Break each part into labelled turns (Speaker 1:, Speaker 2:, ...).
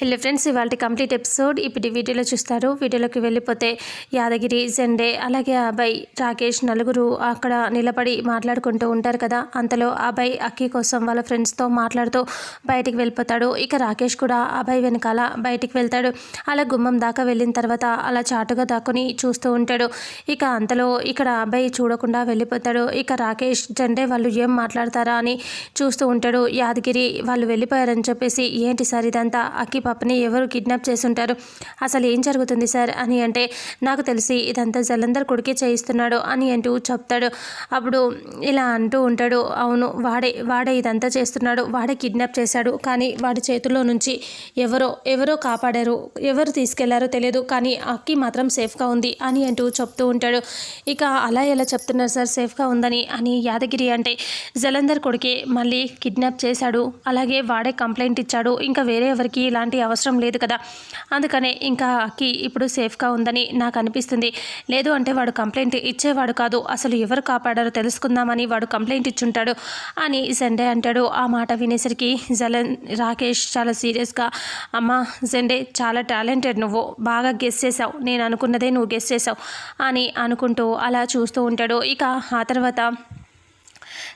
Speaker 1: Hello friends ఇవాళ complete episode ఇప్పుడు వీడియోలో చూస్తారు. వీడియోలోకి వెళ్ళిపోతే యాదగిరి జెండే అలాగే అబ్బాయి రాకేష్ నలుగురు అక్కడ నిలబడి మాట్లాడుకుంటూ ఉంటారు కదా. అంతలో అబ్బాయి అక్కి కోసం వాళ్ళ ఫ్రెండ్స్తో మాట్లాడుతూ బయటికి వెళ్ళిపోతాడు. ఇక రాకేష్ కూడా అబ్బాయి వెనకాల బయటికి వెళ్తాడు. అలా గుమ్మం దాకా వెళ్ళిన తర్వాత అలా చాటుగా దాక్కుని చూస్తూ ఉంటాడు. ఇక అంతలో ఇక్కడ అబ్బాయి చూడకుండా వెళ్ళిపోతాడు. ఇక రాకేష్ జెండే వాళ్ళు ఏం మాట్లాడతారా అని చూస్తూ ఉంటాడు. యాదగిరి వాళ్ళు వెళ్ళిపోయారని చెప్పేసి ఏంటి సార్ ఇదంతా? అక్కి పాపని ఎవరు కిడ్నాప్ చేస్తుంటారు? ఉంటారు అసలు ఏం జరుగుతుంది సార్? అని అంటే నాకు తెలిసి ఇదంతా జలంధర్ కొడుకే చేయిస్తున్నాడు అని అంటూ చెప్తాడు. అప్పుడు ఇలా అంటూ ఉంటాడు. అవును వాడే వాడే ఇదంతా చేస్తున్నాడు. వాడే కిడ్నాప్ చేశాడు. కానీ వాడి చేతుల్లో నుంచి ఎవరో ఎవరో కాపాడారు. ఎవరు తీసుకెళ్ళారో తెలియదు. కానీ అక్కి మాత్రం సేఫ్గా ఉంది అని అంటూ చెప్తూ ఉంటాడు. ఇక అలా ఎలా చెప్తున్నారు సార్? సేఫ్గా ఉందని అని యాదగిరి అంటే జలంధర్ కొడుకే మళ్ళీ కిడ్నాప్ చేశాడు. అలాగే వాడే కంప్లైంట్ ఇచ్చాడు. ఇంకా వేరే ఎవరికి ఇలాంటి అవసరం లేదు కదా. అందుకనే ఇంకా అక్కి ఇప్పుడు సేఫ్గా ఉందని నాకు అనిపిస్తుంది. లేదు అంటే వాడు కంప్లైంట్ ఇచ్చేవాడు కాదు. అసలు ఎవరు కాపాడారో తెలుసుకుందామని వాడు కంప్లైంట్ ఇచ్చుంటాడు అని జెండే అంటాడు. ఆ మాట వినేసరికి జలన్ రాకేష్ చాలా సీరియస్గా అమ్మ జెండే చాలా టాలెంటెడ్ నువ్వు. బాగా గెస్ చేసావు నేను అనుకున్నదే నువ్వు గెస్ చేసావు అని అనుకుంటూ అలా చూస్తూ ఉంటాడు. ఇక ఆ తర్వాత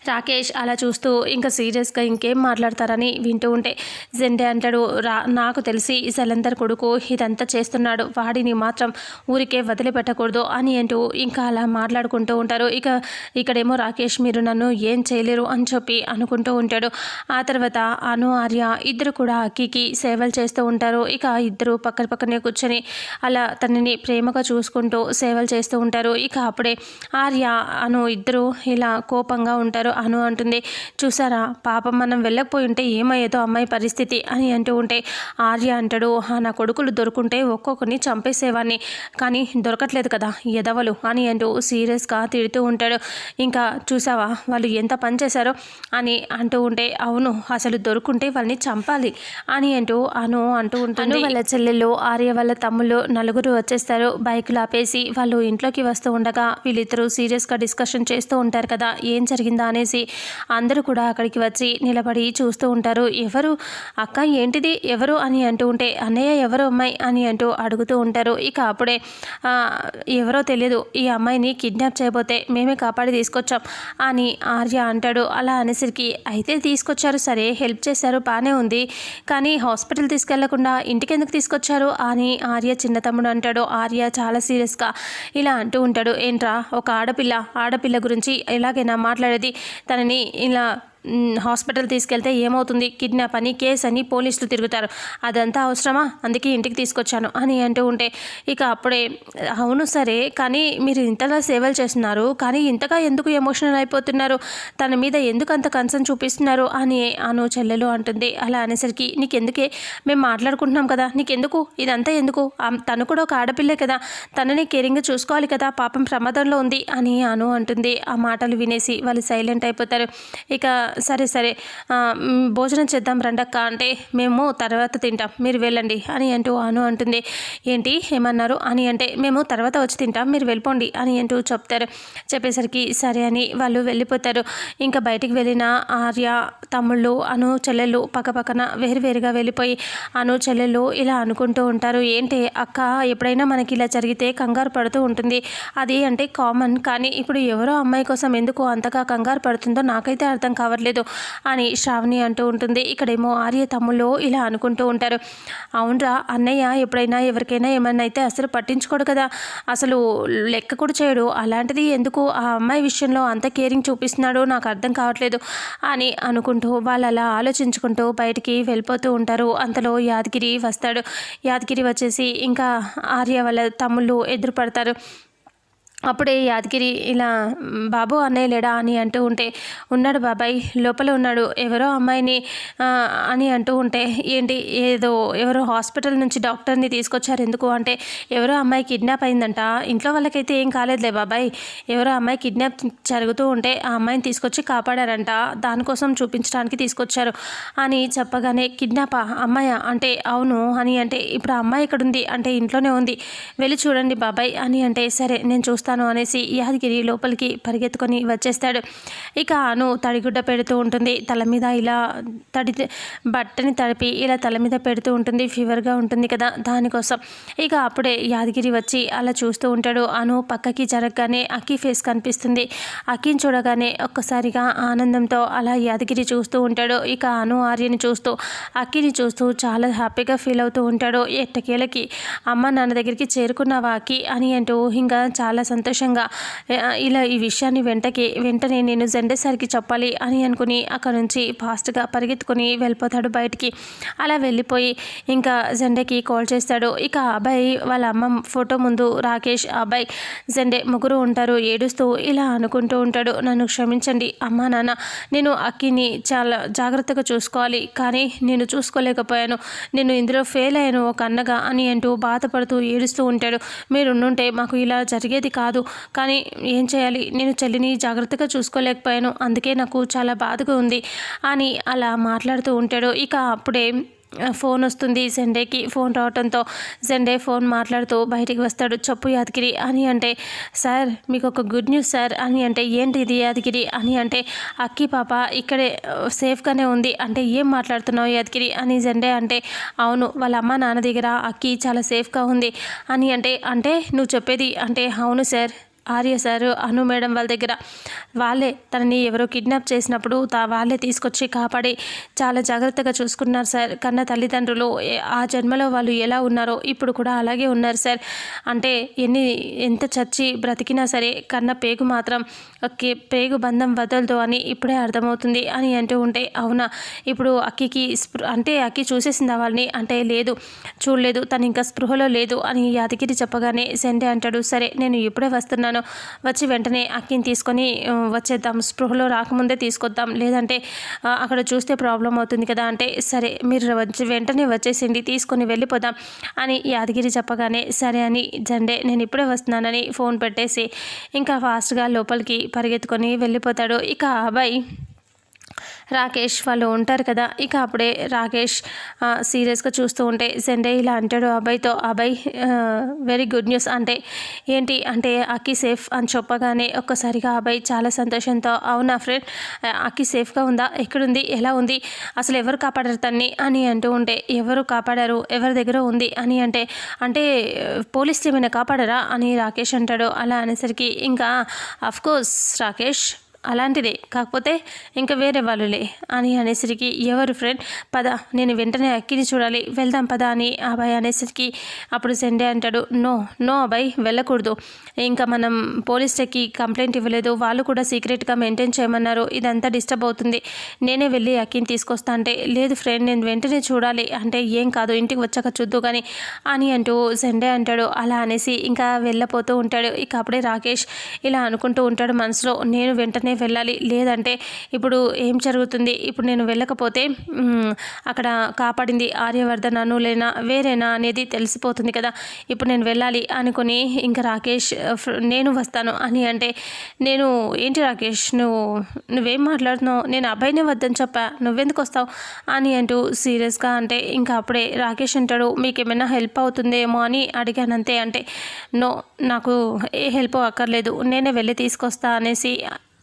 Speaker 1: రాకేష్ అలా చూస్తూ ఇంకా సీరియస్గా ఇంకేం మాట్లాడతారని వింటూ ఉంటే జెండే అంటాడు. రా నాకు తెలిసి జలంధర్ కొడుకు ఇదంతా చేస్తున్నాడు. వాడిని మాత్రం ఊరికే వదిలిపెట్టకూడదు అని అంటూ ఇంకా అలా మాట్లాడుకుంటూ ఉంటారు. ఇక ఇక్కడేమో రాకేష్ మీరు నన్ను ఏం చేయలేరు అని చెప్పి అనుకుంటూ ఉంటాడు. ఆ తర్వాత అను ఆర్య ఇద్దరు కూడా అక్కికి సేవలు చేస్తూ ఉంటారు. ఇక ఇద్దరు పక్కన పక్కనే కూర్చొని అలా తనని ప్రేమగా చూసుకుంటూ సేవలు చేస్తూ ఉంటారు. ఇక అప్పుడే ఆర్య అను ఇద్దరు ఇలా కోపంగా ఉంటారు. అను అంటుంది. చూసారా పాపం మనం వెళ్ళకపోయి ఉంటే ఏమయ్యేదో అమ్మాయి పరిస్థితి అని అంటూ ఉంటే ఆర్య అంటాడు. "ఆ, నా కొడుకులు దొరుకుంటే ఒక్కొక్కరిని చంపేసేవాడిని కానీ దొరకట్లేదు కదా ఎదవలు అని అంటూ సీరియస్గా తిడుతూ ఉంటాడు. ఇంకా చూసావా వాళ్ళు ఎంత పని చేశారో అని అంటూ ఉంటే అవును అసలు దొరుకుంటే వాళ్ళని చంపాలి అని అంటూ అను అంటూ ఉంటాను వాళ్ళ చెల్లెళ్ళు ఆర్య వాళ్ళ తమ్ముళ్ళు నలుగురు వచ్చేస్తారు. బైకులు ఆపేసి వాళ్ళు ఇంట్లోకి వస్తూ ఉండగా వీళ్ళిద్దరూ సీరియస్గా డిస్కషన్ చేస్తూ ఉంటారు కదా ఏం జరిగిందా అనేసి అందరూ కూడా అక్కడికి వచ్చి నిలబడి చూస్తూ ఉంటారు. ఎవరు? అక్క ఏంటిది? ఎవరు? అని అంటూ ఉంటే అన్నయ్య ఎవరు అమ్మాయి? అని అంటూ అడుగుతూ ఉంటారు. ఇక అప్పుడే ఎవరో తెలియదు ఈ అమ్మాయిని కిడ్నాప్ చేయబోతే మేమే కాపాడి తీసుకొచ్చాం అని ఆర్య అంటాడు. అలా అనేసరికి అయితే తీసుకొచ్చారు. సరే హెల్ప్ చేశారు. బాగానే ఉంది. కానీ హాస్పిటల్ తీసుకెళ్ళకుండా ఇంటికెందుకు తీసుకొచ్చారు? అని ఆర్య చిన్న తమ్ముడు అంటాడు. ఆర్య చాలా సీరియస్గా ఇలా అంటూ ఉంటాడు. ఏంట్రా ఒక ఆడపిల్ల ఆడపిల్ల గురించి ఎలాగైనా మాట్లాడేది తనని ఇలా హాస్పిటల్ తీసుకెళ్తే ఏమవుతుంది? కిడ్నాప్ అని కేస్ అని పోలీసులు తిరుగుతారు. అదంతా అవసరమా? అందుకే ఇంటికి తీసుకొచ్చాను అని అంటూ ఉంటే ఇక అప్పుడే అవును సరే కానీ మీరు ఇంతగా సేవలు చేస్తున్నారు. కానీ ఇంతగా ఎందుకు ఎమోషనల్ అయిపోతున్నారు? తన మీద ఎందుకు అంత కన్సర్న్ చూపిస్తున్నారు? అని అను చెల్లెలు అంటుంది. అలా అనేసరికి నీకెందుకే? మేము మాట్లాడుకుంటున్నాం కదా. నీకెందుకు? ఇదంతా ఎందుకు? తను కూడా ఒక ఆడపిల్లే కదా. తనని కేరింగ్ చూసుకోవాలి కదా. పాపం ప్రమాదంలో ఉంది అని అను అంటుంది. ఆ మాటలు వినేసి వాళ్ళు సైలెంట్ అయిపోతారు. ఇక సరే సరే. భోజనం చేద్దాం రండక్క. అంటే మేము తర్వాత తింటాం. మీరు వెళ్ళండి. అని అంటూ అను అంటుంది. ఏంటి? ఏమన్నారు? అని అంటే మేము తర్వాత వచ్చి తింటాం. మీరు వెళ్ళిపోండి. అని అంటూ చెప్తారు. చెప్పేసరికి సరే అని వాళ్ళు వెళ్ళిపోతారు. ఇంకా బయటికి వెళ్ళిన ఆర్య తమ్ముళ్ళు అను చెల్లెళ్ళు పక్కపక్కన వేరువేరుగా వెళ్ళిపోయి అను చెల్లెళ్ళు ఇలా అనుకుంటూ ఉంటారు. ఏంటి అక్క? ఎప్పుడైనా మనకి ఇలా జరిగితే కంగారు పడుతూ ఉంటుంది. అది అంటే కామన్. కానీ ఇప్పుడు ఎవరో అమ్మాయి కోసం ఎందుకు అంతగా కంగారు పడుతుందో నాకైతే అర్థం కావట్లేదు. అని శ్రావణి అంటూ ఉంటుంది. ఇక్కడేమో ఆర్య తమ్ముళ్ళు ఇలా అనుకుంటూ ఉంటారు. అవునరా అన్నయ్య ఎప్పుడైనా ఎవరికైనా ఏమన్నా అయితే అసలు పట్టించుకోడు కదా. అసలు లెక్క కూడా చేయడు. అలాంటిది ఎందుకు ఆ అమ్మాయి విషయంలో అంత కేరింగ్ చూపిస్తున్నాడో నాకు అర్థం కావట్లేదు అని అనుకుంటూ వాళ్ళు అలా ఆలోచించుకుంటూ బయటికి వెళ్ళిపోతూ ఉంటారు. అంతలో యాదగిరి వస్తాడు. యాదగిరి వచ్చేసి ఇంకా ఆర్య వాళ్ళ తమ్ముళ్ళు ఎదురుపడతారు. అప్పుడే యాదగిరి ఇలా బాబు అన్నయ్య లేడా? అని అంటూ ఉంటే ఉన్నాడు బాబాయ్ లోపల ఉన్నాడు ఎవరో అమ్మాయిని అని అంటూ ఉంటే ఏంటి ఏదో ఎవరో హాస్పిటల్ నుంచి డాక్టర్ని తీసుకొచ్చారు ఎందుకు? అంటే ఎవరో అమ్మాయి కిడ్నాప్ అయిందంట ఇంట్లో వాళ్ళకైతే ఏం కాలేదులే బాబాయ్ ఎవరో అమ్మాయి కిడ్నాప్ జరుగుతూ ఉంటే ఆ అమ్మాయిని తీసుకొచ్చి కాపాడారంట దానికోసం చూపించడానికి తీసుకొచ్చారు. అని చెప్పగానే కిడ్నాపా అమ్మాయ? అంటే అవును అని అంటే ఇప్పుడు ఆ అమ్మాయి ఇక్కడ ఉంది అంటే ఇంట్లోనే ఉంది వెళ్ళి చూడండి బాబాయ్ అని అంటే సరే నేను చూస్తాను. చేస్తాను అనేసి యాదగిరి లోపలికి పరిగెత్తుకొని వచ్చేస్తాడు. ఇక అను తడిగుడ్డ పెడుతూ ఉంటుంది. తల మీద ఇలా తడి బట్టని తడిపి ఇలా తల మీద పెడుతూ ఉంటుంది. ఫీవర్గా ఉంటుంది కదా దానికోసం. ఇక అప్పుడే యాదగిరి వచ్చి అలా చూస్తూ ఉంటాడు. అను పక్కకి జరగగానే అక్కి ఫేస్ కనిపిస్తుంది. అక్కిని చూడగానే ఒక్కసారిగా ఆనందంతో అలా యాదగిరి చూస్తూ ఉంటాడు. ఇక అను ఆర్యని చూస్తూ అక్కిని చూస్తూ చాలా హ్యాపీగా ఫీల్ అవుతూ ఉంటాడు. ఎట్టకేలకి అమ్మ నాన్న దగ్గరికి చేరుకున్నావా అక్కి అని అంటూ ఇంకా చాలా సంతోషంగా ఇలా ఈ విషయాన్ని వెంటకి వెంటనే నేను జెండేసరికి చెప్పాలి అని అనుకుని అక్కడ నుంచి ఫాస్ట్గా పరిగెత్తుకొని వెళ్ళిపోతాడు బయటికి. అలా వెళ్ళిపోయి ఇంకా జెండేకి కాల్ చేస్తాడు. ఇక అబ్బాయి వాళ్ళ అమ్మ ఫోటో ముందు రాకేష్ అబ్బాయి జెండే ముగ్గురు ఉంటారు ఏడుస్తూ ఇలా అనుకుంటూ ఉంటాడు. నన్ను క్షమించండి. అమ్మా నాన్న నేను అక్కిని చాలా జాగ్రత్తగా చూసుకోవాలి. కానీ నేను చూసుకోలేకపోయాను. నేను ఇందులో ఫెయిల్ అయ్యాను ఒక అన్నగా అని అంటూ బాధపడుతూ ఏడుస్తూ ఉంటాడు. మీరుండుంటే మాకు ఇలా జరిగేది కాదు కాదు. కానీ ఏం చేయాలి? నేను చెల్లిని జాగ్రత్తగా చూసుకోలేకపోయాను. అందుకే నాకు చాలా బాధగా ఉంది. అని అలా మాట్లాడుతూ ఉంటాడు. ఇక అప్పుడే ఫోన్ వస్తుంది. జెండేకి ఫోన్ రావడంతో జెండే ఫోన్ మాట్లాడుతూ బయటికి వస్తాడు. చెప్పు యాదగిరి అని అంటే సార్ మీకు ఒక గుడ్ న్యూస్ సార్ అని అంటే ఏంటి ఇది యాదగిరి? అని అంటే అక్కి పాప ఇక్కడే సేఫ్గానే ఉంది. అంటే ఏం మాట్లాడుతున్నావు యాదగిరి? అని జెండే అంటే అవును వాళ్ళ అమ్మ నాన్న దగ్గర అక్కి చాలా సేఫ్గా ఉంది. అని అంటే అంటే నువ్వు చెప్పేది అంటే అవును sir. Arya sir Anu madam వాళ్ళ దగ్గర. వాళ్ళే తనని ఎవరో కిడ్నాప్ చేసినప్పుడు తా వాళ్ళే తీసుకొచ్చి కాపాడి చాలా జాగ్రత్తగా చూసుకున్నారు సార్. కన్న తల్లిదండ్రులు ఆ జన్మలో వాళ్ళు ఎలా ఉన్నారో ఇప్పుడు కూడా అలాగే ఉన్నారు సార్. అంటే ఎన్ని ఎంత చచ్చి బ్రతికినా సరే కన్న పేగు మాత్రం పేగు బంధం వదలదు అని ఇప్పుడే అర్థమవుతుంది అని అంటూ ఉంటే అవునా? ఇప్పుడు అక్కికి అంటే అక్కి చూసేసింది వాళ్ళని? అంటే లేదు చూడలేదు తను ఇంకా స్పృహలో లేదు అని యాదగిరి చెప్పగానే సెండే అంటాడు. సరే నేను ఇప్పుడే వస్తున్నాను. అనుకున్నాను వచ్చి వెంటనే అక్కిని తీసుకొని వచ్చేద్దాం. స్పృహలో రాకముందే తీసుకొద్దాం. లేదంటే అక్కడ చూస్తే ప్రాబ్లం అవుతుంది కదా అంటే సరే మీరు వచ్చి వెంటనే వచ్చేసింది తీసుకొని వెళ్ళిపోదాం అని యాదగిరి చెప్పగానే సరే అని జండే నేను ఇప్పుడే వస్తున్నానని ఫోన్ పెట్టేసి ఇంకా ఫాస్ట్గా లోపలికి పరిగెత్తుకొని వెళ్ళిపోతాడు. ఇక అబ్బాయి రాకేష్ వాళ్ళు ఉంటారు కదా ఇక అప్పుడే రాకేష్ సీరియస్గా చూస్తూ ఉంటే సెండే ఇలా అంటాడు అబ్బాయితో అబ్బాయి వెరీ గుడ్ న్యూస్ అంటే ఏంటి? అంటే అక్కి సేఫ్ అని చెప్పగానే ఒక్కసారిగా అబ్బాయి చాలా సంతోషంతో అవునా ఫ్రెండ్ అక్కి సేఫ్గా ఉందా? ఎక్కడుంది? ఎలా ఉంది? అసలు ఎవరు కాపాడారు తన్ని? అని అంటూ ఉంటే ఎవరు కాపాడారు? ఎవరి దగ్గర ఉంది? అని అంటే అంటే పోలీస్ ఏమైనా కాపాడరా? అని రాకేష్ అంటాడు. అలా అనేసరికి ఇంకా అఫ్కోర్స్ రాకేష్ అలాంటిదే. కాకపోతే ఇంకా వేరే వాళ్ళులే. అని అనేసరికి ఎవరు ఫ్రెండ్? పద నేను వెంటనే అక్కిని చూడాలి. వెళ్దాం పద అని అబ్బాయి అనేసరికి అప్పుడు సెండే అంటాడు నో నో అబ్బాయి వెళ్ళకూడదు. ఇంకా మనం పోలీస్కి కంప్లైంట్ ఇవ్వలేదు. వాళ్ళు కూడా సీక్రెట్గా మెయింటైన్ చేయమన్నారు. ఇదంతా డిస్టర్బ్ అవుతుంది. నేనే వెళ్ళి అక్కిని తీసుకొస్తా అంటే లేదు ఫ్రెండ్ నేను వెంటనే చూడాలి. అంటే ఏం కాదు ఇంటికి వచ్చాక చూద్దు కానీ అని అంటూ సెండే అంటాడు. అలా అనేసి ఇంకా వెళ్ళపోతూ ఉంటాడు. ఇక అప్పుడే రాకేష్ ఇలా అనుకుంటూ ఉంటాడు మనసులో నేను వెంటనే వెళ్ళాలి. లేదంటే ఇప్పుడు ఏం జరుగుతుంది? ఇప్పుడు నేను వెళ్ళకపోతే అక్కడ కాపాడింది ఆర్యవర్ధన్ లేనా వేరేనా అనేది తెలిసిపోతుంది కదా. ఇప్పుడు నేను వెళ్ళాలి అనుకుని ఇంకా రాకేష్ నేను వస్తాను అని అంటే నేను ఏంటి రాకేష్ నువ్వు నువ్వేం మాట్లాడుతున్నావు? నేను అబ్బాయినే వద్దని చెప్పా. నువ్వెందుకు వస్తావు? అని అంటూ సీరియస్గా అంటే ఇంకా అప్పుడే రాకేష్ అంటాడు మీకు ఏమైనా హెల్ప్ అవుతుందేమో అని అడిగానంతే అంటే నో నాకు ఏ హెల్ప్ అక్కర్లేదు. నేనే వెళ్ళి తీసుకొస్తా అనేసి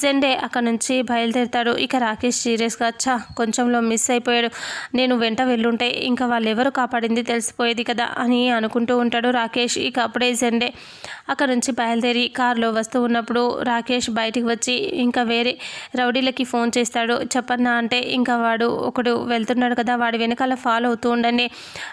Speaker 1: జెండే అక్కడ నుంచి బయలుదేరుతాడు. ఇక రాకేష్ సీరియస్గా చా కొంచెంలో మిస్ అయిపోయాడు. నేను వెంట వెళ్ళుంటే ఇంకా వాళ్ళు ఎవరు కాపాడింది తెలిసిపోయేది కదా అని అనుకుంటూ ఉంటాడు రాకేష్. ఇక అప్పుడే జెండే అక్కడ నుంచి బయలుదేరి కారులో వస్తూ ఉన్నప్పుడు రాకేష్ బయటికి వచ్చి ఇంకా వేరే రౌడీలకి ఫోన్ చేస్తాడు. చెప్పన్నా అంటే ఇంకా వాడు ఒకడు వెళ్తున్నాడు కదా వాడి వెనకాల ఫాలో అవుతూ ఉండండి.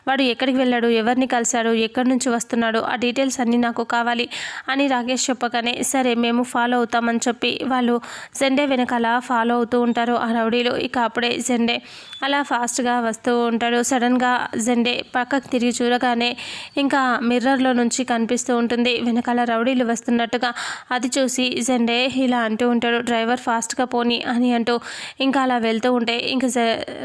Speaker 1: వాడు ఎక్కడికి వెళ్ళాడు ఎవరిని కలిశాడు ఎక్కడి నుంచి వస్తున్నాడు ఆ డీటెయిల్స్ అన్నీ నాకు కావాలి అని రాకేష్ చెప్పగానే సరే మేము ఫాలో అవుతామని చెప్పి వాళ్ళు జెండే వెనకాల ఫాలో అవుతూ ఉంటారు. ఆ రౌడీలు ఇక అప్పుడే జెండే అలా ఫాస్ట్గా వస్తూ ఉంటాడు సడన్గా జెండే పక్కకు తిరిగి చూడగానే ఇంకా మిర్రర్లో నుంచి కనిపిస్తూ ఉంటుంది. వెనకాల రౌడీలు వస్తున్నట్టుగా అది చూసి జెండే ఇలా అంటూ ఉంటాడు. డ్రైవర్ ఫాస్ట్గా పోని అని అంటూ ఇంకా అలా వెళ్తూ ఉంటే ఇంకా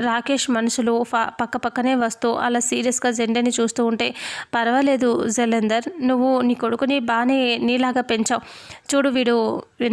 Speaker 1: రాకేష్ మనుషులు ఫా పక్క పక్కనే వస్తూ అలా సీరియస్గా జెండేని చూస్తూ ఉంటే పర్వాలేదు జలందర్ నువ్వు నీ కొడుకుని బాగానే నీలాగా పెంచావు. చూడు వీడు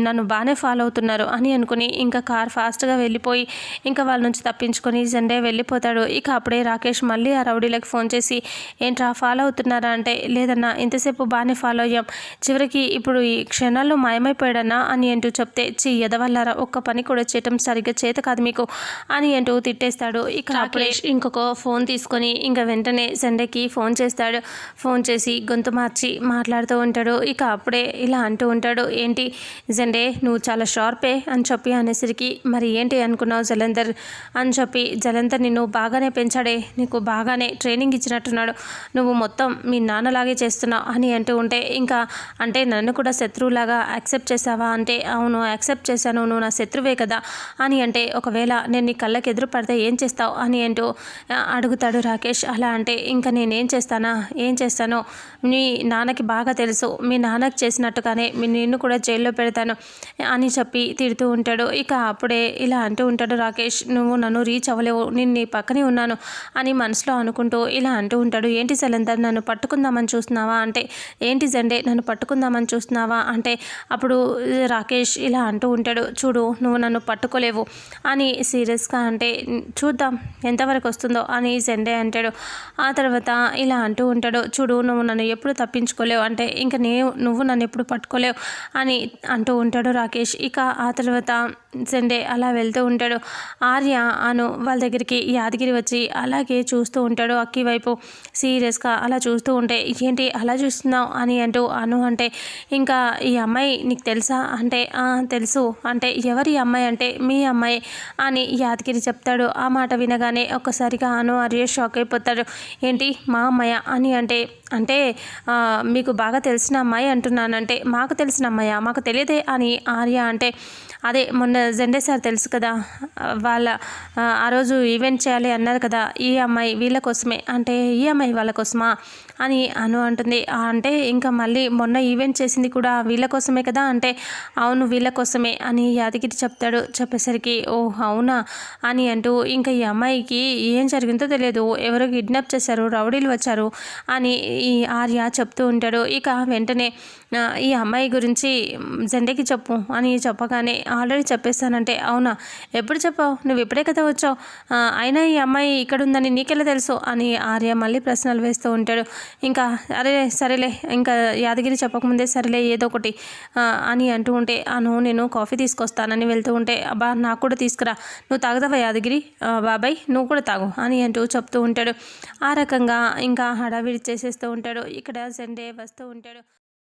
Speaker 1: నన్ను బాగానే ఫాలో అవుతున్నారు అని అనుకుని ఇంకా కార్ ఫాస్ట్గా వెళ్ళిపోయి ఇంకా వాళ్ళ నుంచి తప్పించుకొని జెండే వెళ్ళిపోతాడు. ఇక అప్పుడే రాకేష్ మళ్ళీ ఆ రౌడీలకు ఫోన్ చేసి ఏంట్రా ఫాలో అవుతున్నారా? అంటే లేదన్నా ఇంతసేపు బాగానే ఫాలో అయ్యాం. చివరికి ఇప్పుడు ఈ క్షణాల్లో మాయమైపోయాడన్నా? అని అంటూ చెప్తే చి ఎదవల్లారా ఒక్క పని కూడా చేయటం సరిగ్గా చేత కాదు మీకు అని అంటూ తిట్టేస్తాడు. ఇక అప్పుడే ఇంకొక ఫోన్ తీసుకొని ఇంకా వెంటనే జెండేకి ఫోన్ చేస్తాడు. ఫోన్ చేసి గొంతు మార్చి మాట్లాడుతూ ఉంటాడు. ఇక అప్పుడే ఇలా అంటూ ఉంటాడు ఏంటి జెండే నువ్వు చాలా షార్పే అని చెప్పి అనేసరికి మరి ఏంటి అనుకున్నావు జలంధర్? అని చెప్పి జలంధర్ నిన్ను బాగానే పెంచాడే నీకు బాగానే ట్రైనింగ్ ఇచ్చినట్టున్నాడు. నువ్వు మొత్తం మీ నాన్నలాగే చేస్తున్నావు అని అంటూ ఉంటే ఇంకా అంటే నన్ను కూడా శత్రువులాగా యాక్సెప్ట్ చేసావా అంటే అవును యాక్సెప్ట్ చేశాను నువ్వు నా శత్రువే కదా అని అంటే ఒకవేళ నేను నీ కళ్ళకి ఎదురు పడితే ఏం చేస్తావు? అని అంటూ అడుగుతాడు రాకేష్. అలా అంటే ఇంకా నేనేం చేస్తానా? ఏం చేస్తానో? మీ నాన్నకి బాగా తెలుసు. మీ నాన్నకి చేసినట్టుగానే మీ నిన్ను కూడా జైల్లో పెడతాను అని చెప్పి తిడుతూ ఉంటాడు. ఇక అప్పుడే ఇలా అంటూ ఉంటాడు రాకేష్ నువ్వు నన్ను రీచ్ అవ్వలేవు. నేను నీ పక్కనే ఉన్నాను అని మనసులో అనుకుంటూ ఇలా అంటూ ఉంటాడు. ఏంటి సలందర్ నన్ను పట్టుకుందామని చూస్తున్నావా? అంటే ఏంటి జండే నన్ను పట్టుకుందామని చూస్తున్నావా? అంటే అప్పుడు రాకేష్ ఇలా అంటూ ఉంటాడు. చూడు నువ్వు నన్ను పట్టుకోలేవు అని సీరియస్గా అంటే చూద్దాం ఎంతవరకు వస్తుందో అని జెండే అంటాడు. ఆ తర్వాత ఇలా అంటూ ఉంటాడు. చూడు నువ్వు నన్ను ఎప్పుడు తప్పించుకోలేవు. అంటే ఇంకా నే నువ్వు నన్ను ఎప్పుడు పట్టుకోలేవు అని అంటూ ఉంటాడు రాకేష్. ఇక ఆ తర్వాత సండే అలా వెళ్తూ ఉంటాడు. ఆర్య అను వాళ్ళ దగ్గరికి యాదగిరి వచ్చి అలాగే చూస్తూ ఉంటాడు. అక్కి వైపు సీరియస్గా అలా చూస్తూ ఉంటే ఏంటి అలా చూస్తున్నావు? అని అంటూ అను అంటే ఇంకా ఈ అమ్మాయి నీకు తెలుసా? అంటే తెలుసు. అంటే ఎవరి అమ్మాయి? అంటే మీ అమ్మాయి అని యాదగిరి చెప్తాడు. ఆ మాట వినగానే ఒక్కసారిగా అను ఆర్య షాక్ అయిపోతాడు ఏంటి మా అమ్మాయ? అని అంటే అంటే మీకు బాగా తెలిసిన అమ్మాయి అంటున్నానంటే మాకు తెలిసిన అమ్మాయ? మాకు తెలియదే అని ఆర్య అంటే అదే మొన్న జెండే సార్ తెలుసు కదా వాళ్ళ ఆ, రోజు ఈవెంట్ చేయాలి అన్నారు కదా ఈ అమ్మాయి వీళ్ళ కోసమే అంటే ఈ అమ్మాయి వాళ్ళ కోసమా అని అను అంటుంది. అంటే ఇంకా మళ్ళీ మొన్న ఈవెంట్ చేసింది కూడా వీళ్ళ కోసమే కదా అంటే అవును వీళ్ళ కోసమే అని యాదగిరి చెప్తాడు. చెప్పేసరికి ఓ అవునా అని అంటూ ఇంకా ఈ అమ్మాయికి ఏం జరిగిందో తెలియదు. ఎవరో కిడ్నాప్ చేశారు రౌడీలు వచ్చారు అని ఈ ఆర్య చెప్తూ ఉంటాడు. ఇక వెంటనే ఈ అమ్మాయి గురించి జెండేకి చెప్పు అని చెప్పగానే ఆల్రెడీ చెప్పేస్తానంటే అవునా? ఎప్పుడు చెప్పావు? నువ్వు ఇప్పుడే కదా వచ్చావు? అయినా ఈ అమ్మాయి ఇక్కడ ఉందని నీకెలా తెలుసు? అని ఆర్య మళ్ళీ ప్రశ్నలు వేస్తూ ఉంటాడు. ఇంకా అరే సరేలే ఇంకా యాదగిరి చెప్పకముందే సరేలే ఏదో ఒకటి అని అంటూ ఉంటే అను నేను కాఫీ తీసుకొస్తానని వెళ్తూ ఉంటే అబ్బా నాకు కూడా తీసుకురా. నువ్వు తాగుతావా యాదగిరి? బాబాయ్ నువ్వు కూడా తాగు అని అంటూ చెప్తూ ఉంటాడు. ఆ రకంగా ఇంకా హడావిడి చేసేస్తూ ఉంటాడు. ఇక్కడ సండే వస్తూ ఉంటాడు.